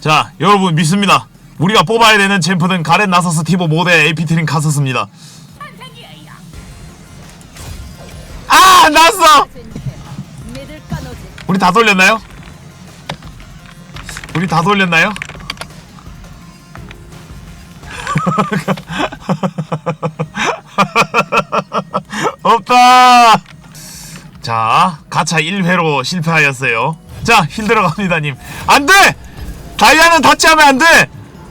자 여러분 믿습니다 우리가 뽑아야 되는 챔프는 가렌 나서스 티보 모대 에이피트린 카서스입니다 아 났어? 우리 다 돌렸나요? 우리 다 돌렸나요? 없다. 자, 가차 1회로 실패하였어요. 자, 힐 들어갑니다님. 안 돼! 다이아는 닿지 하면 안 돼!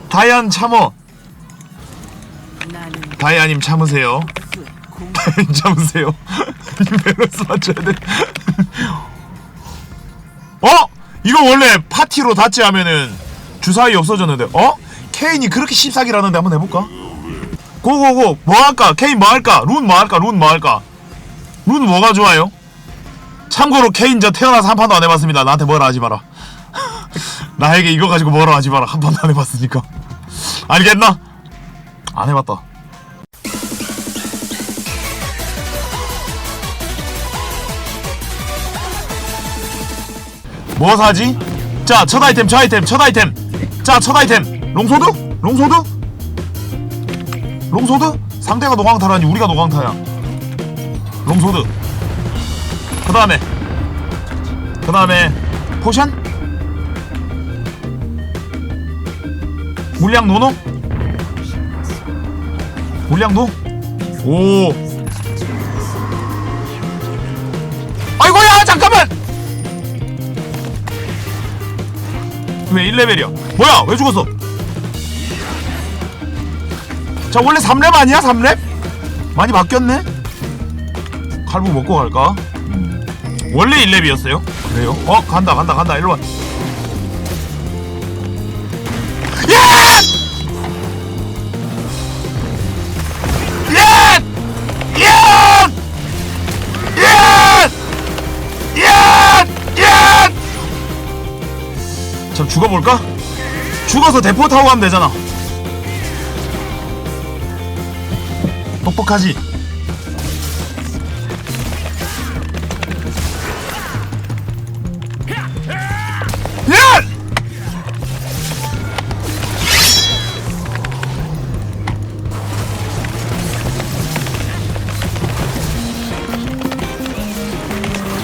다이아는 참어. 다이아님 참으세요. 공 다이아님 참으세요. 밸런스 맞춰야 돼. 어? 이거 원래 파티로 닿지 하면은 주사위 없어졌는데 어? 케인이 그렇게 씹사기라는데 한번 해볼까? 고고고 뭐 할까? 케인 뭐 할까? 룬 뭐 할까? 룬 뭐 할까? 룬 뭐가 좋아요? 참고로 케인 저 태어나서 한 판도 안 해봤습니다 나한테 뭐라 하지 마라 나에게 이거 가지고 뭐라 하지 마라 한 판도 안 해봤으니까 알겠나? 안 해봤다 뭐 사지? 자, 첫 아이템, 첫 아이템, 첫 아이템. 자, 첫 아이템. 롱소드? 롱소드? 롱소드? 상대가 노광타라니 우리가 노광타야. 롱소드. 그 다음에. 그 다음에. 포션? 물량 노노? 물량 노? 오. 아이고야, 잠깐만! 왜 1레벨이야? 뭐야? 왜 죽었어? 자 원래 3렙 아니야? 3렙? 많이 바뀌었네? 칼부 먹고 갈까? 음. 원래 1렙이었어요? 그래요? 어? 간다 간다 간다 일로와 참 죽어볼까? 죽어서 대포 타고 가면 되잖아 똑똑하지? 야!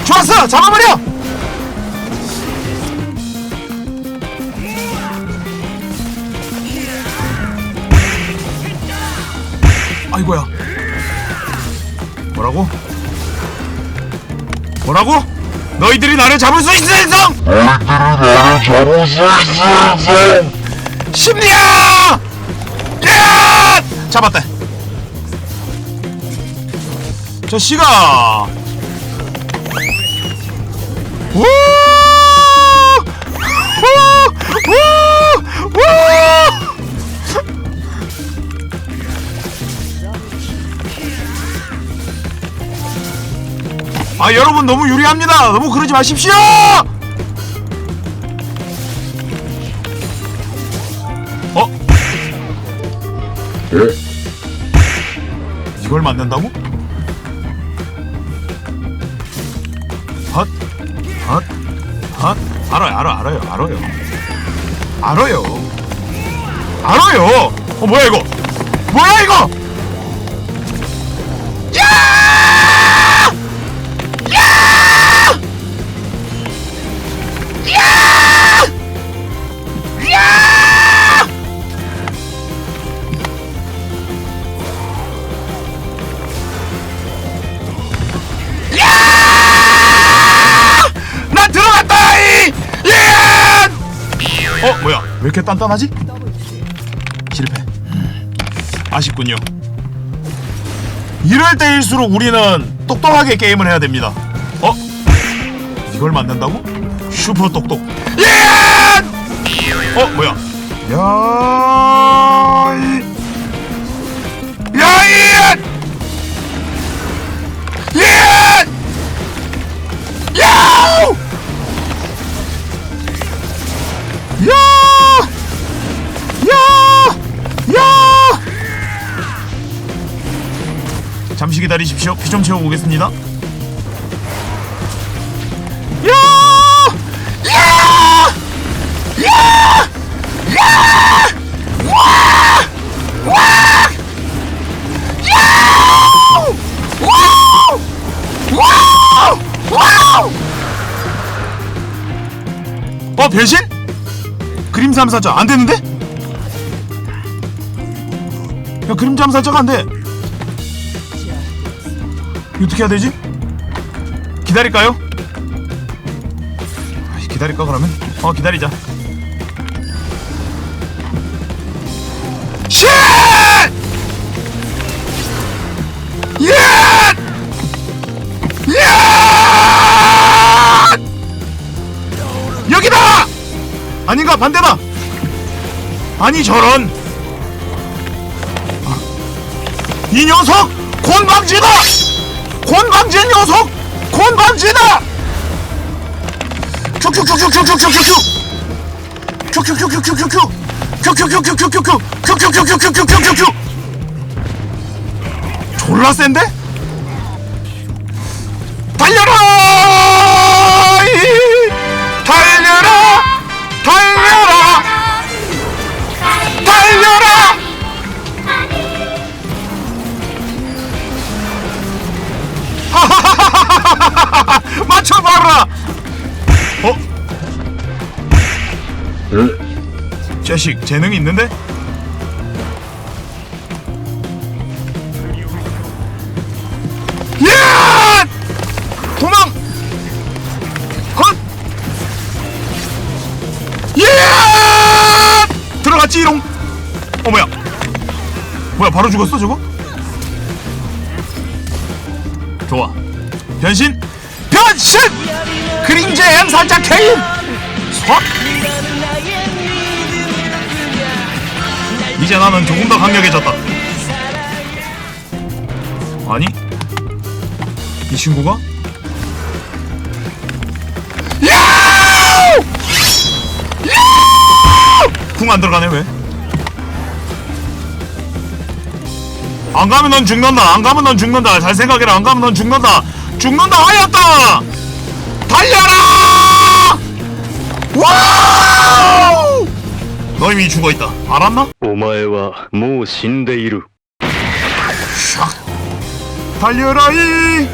좋았어! 잡아버려! 아이고야. 뭐라고? 뭐라고? 너희들이 나를 잡을 수 있어 인성! 나를 잡을 수 있어 심리야! 야! 잡았다. 저 씨가 합니다. 너무 그러지 마십시오. 어? 예? 이걸 만든다고? 헛, 헛, 헛. 알아요, 알아, 알아요, 알아요. 알아요. 알아요. 어 뭐야 이거? 뭐야 이거? 이렇게 단단하지? 실패. 아쉽군요. 이럴 때일수록 우리는 똑똑하게 게임을 해야 됩니다. 어? 이걸 만든다고? 슈퍼 똑똑. 예! 어 뭐야? 야! 이! 야! 이! 예! 야! 잠시 기다리십시오. 피 좀 채워 보겠습니다. 어 변신? 그림삼 사자 안 되는데? 야 그림삼 사자가 안 돼. 어떻게 해야 되지? 기다릴까요? 아이, 기다릴까 그러면? 어 기다리자. 쉣! 예! 예! 여기다! 아닌가 반대다. 아니 저런. 아, 이 녀석 곤방지다. 곤방지 녀석 곤방지다. 큐큐큐큐큐큐큐큐 큐. 큐큐큐큐큐큐 큐. 큐큐큐큐큐큐큐. 큐큐큐큐큐큐큐큐. 졸라 센데? 달려라! 자식 재능 이 있는데? 야! 도망! 헛! 야! 들어갔지롱. 어 뭐야? 뭐야 바로 죽었어 저거? 좋아. 변신! 변신! 그림자 암살자 케인! soit! 이제 나는 조금 더 강력해졌다. 아니? 이 친구가? 야우! 궁안 들어가네 왜? 안 가면 넌 죽는다. 안 가면 넌 죽는다. 잘 생각해라. 안 가면 넌 죽는다. 죽는다 하였다. 달려라! 와우! 너 이미 죽어 있다. 알았나? お前はもう死んでいる 샥 달려라 이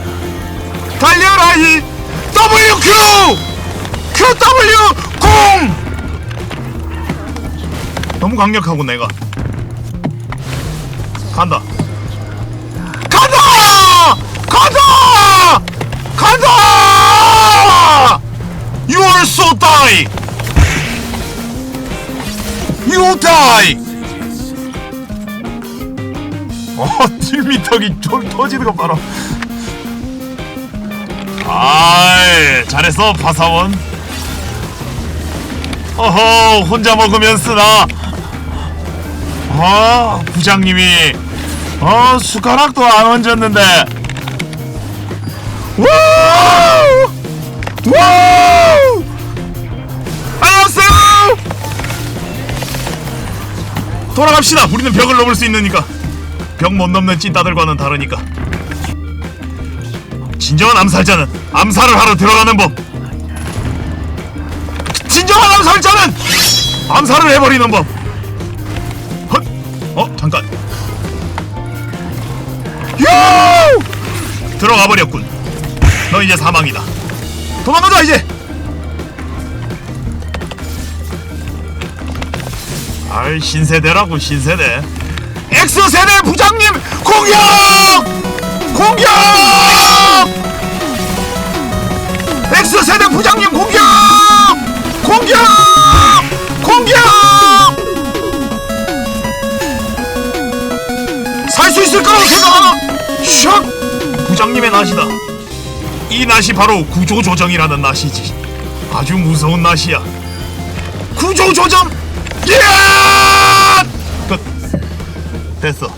달려라 이 WQ QW 공 너무 강력하고 내가 간다 간다 간다 간다 You are so die You die 어, 딜미터기 좀 터지는 거 봐라. 아이, 잘했어, 파사원. 어허, 혼자 먹으면 쓰나. 아, 부장님이, 어, 숟가락도 안 얹었는데. 와우! 와 돌아갑시다. 우리는 벽을 넘을 수 있으니까. 벽 못 넘는 찐따들과는 다르니까. 진정한 암살자는 암살을 하러 들어가는 법. 진정한 암살자는 암살을 해버리는 법. 헛. 어 잠깐. 유! 들어가 버렸군. 너 이제 사망이다. 도망가자 이제. 아이 신세대라고 신세대. X세대 부장님 공격! 공격! X세대 부장님 공격! 공격! 공격! 살 수 있을 거라고 생각하나? 샥! 부장님의 낫이다. 이 낫이 바로 구조조정이라는 낫이지. 아주 무서운 낫이야. 구조조정! 예! 끝. 됐어.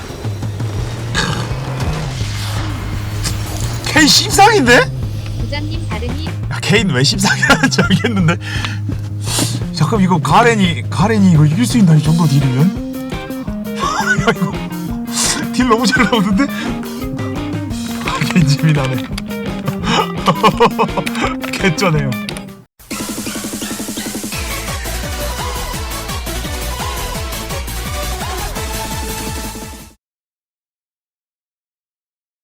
케인 십상인데? 부장님 다름이 야, 케인 왜 십상이라는지 알겠는데. 잠깐 이거 가렌이 가렌이 이거 이길 수 있나 이 정도 딜이면? 야 이거 딜 너무 잘 나오는데? 아, 개집이 나네. 개쩌네요.